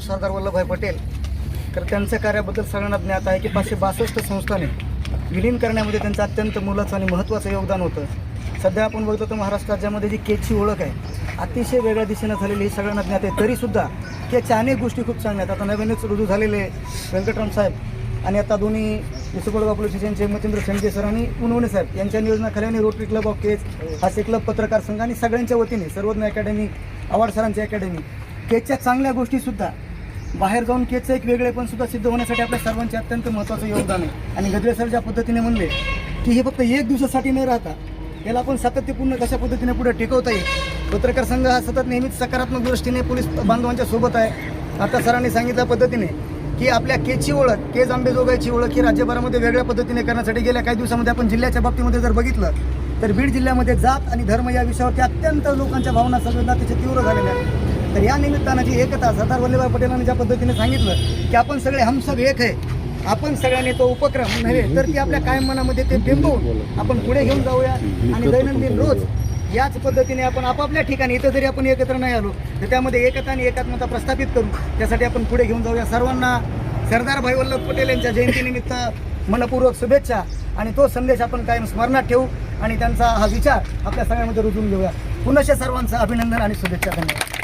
सरदार वल्लभभाई पटेल. तर त्यांच्या कार्याबद्दल सगळ्यांना ज्ञात आहे की पाचशे बासष्ट संस्थाने विलीन करण्यामध्ये त्यांचं अत्यंत मोलाचं आणि महत्त्वाचं योगदान होतं. सध्या आपण बघतो तर महाराष्ट्र राज्यामध्ये जी केची ओळख आहे अतिशय वेगळ्या दिशेनं झालेली ही सगळ्यांना ज्ञात आहे. तरीसुद्धा केच्या अनेक गोष्टी खूप चांगल्या आहेत. आता नवीनच रुजू झालेले व्यंकटराम साहेब आणि आता दोन्ही विसुकोड पोलीस स्टेशनचे मच्छिंद्र शेंडके सर आणि उनवणे साहेब यांच्या नियोजनाखाली आणि रोटरी क्लब ऑफ केच हास्य क्लब पत्रकार संघ आणि सगळ्यांच्या वतीने सर्वज्ञ अकॅडमी आव्हाड सरांची अकॅडमी. केच्या चांगल्या गोष्टीसुद्धा बाहेर जाऊन केचं एक वेगळे पण सुद्धा सिद्ध होण्यासाठी आपल्या सर्वांचे अत्यंत महत्त्वाचं योगदान आहे. आणि गजरे सर ज्या पद्धतीने म्हणले की हे फक्त एक दिवसासाठी न राहता याला आपण सातत्यपूर्ण कशा पद्धतीने पुढे टिकवता येईल? पत्रकार संघ हा सतत नेहमीच सकारात्मक दृष्टीने पोलीस बांधवांच्या सोबत आहे. आता सरांनी सांगितल्या पद्धतीने की आपल्या केची ओळख केज आंबेजोगाईची ओळख ही राज्यभरामध्ये वेगळ्या पद्धतीने करण्यासाठी गेल्या काही दिवसामध्ये आपण जिल्ह्याच्या बाबतीमध्ये जर बघितलं तर बीड जिल्ह्यामध्ये जात आणि धर्म या विषयावरती अत्यंत लोकांच्या भावना संवेदना त्याचे तीव्र झालेल्या आहेत. तर या निमित्तानं जी एकता सरदार वल्लभभाई पटेलांनी ज्या पद्धतीने सांगितलं की आपण सगळे हम सब एक आहे आपण सगळ्यांनी तो उपक्रम नव्हे तर ती आपल्या कायम मनामध्ये ते बिंबवून आपण पुढे घेऊन जाऊया आणि दैनंदिन रोज याच पद्धतीने आपण आपापल्या ठिकाणी इथं जरी आपण एकत्र नाही आलो तर त्यामध्ये एकता आणि एकात्मता प्रस्थापित करू त्यासाठी आपण पुढे घेऊन जाऊया सर्वांना. सरदार भाई वल्लभ पटेल यांच्या जयंतीनिमित्त मनपूर्वक शुभेच्छा आणि तो संदेश आपण कायम स्मरणात ठेवू आणि त्यांचा हा विचार आपल्या सगळ्यामध्ये रुजून घेऊया. पुनश्च सर्वांचं अभिनंदन आणि शुभेच्छा धन्यवाद.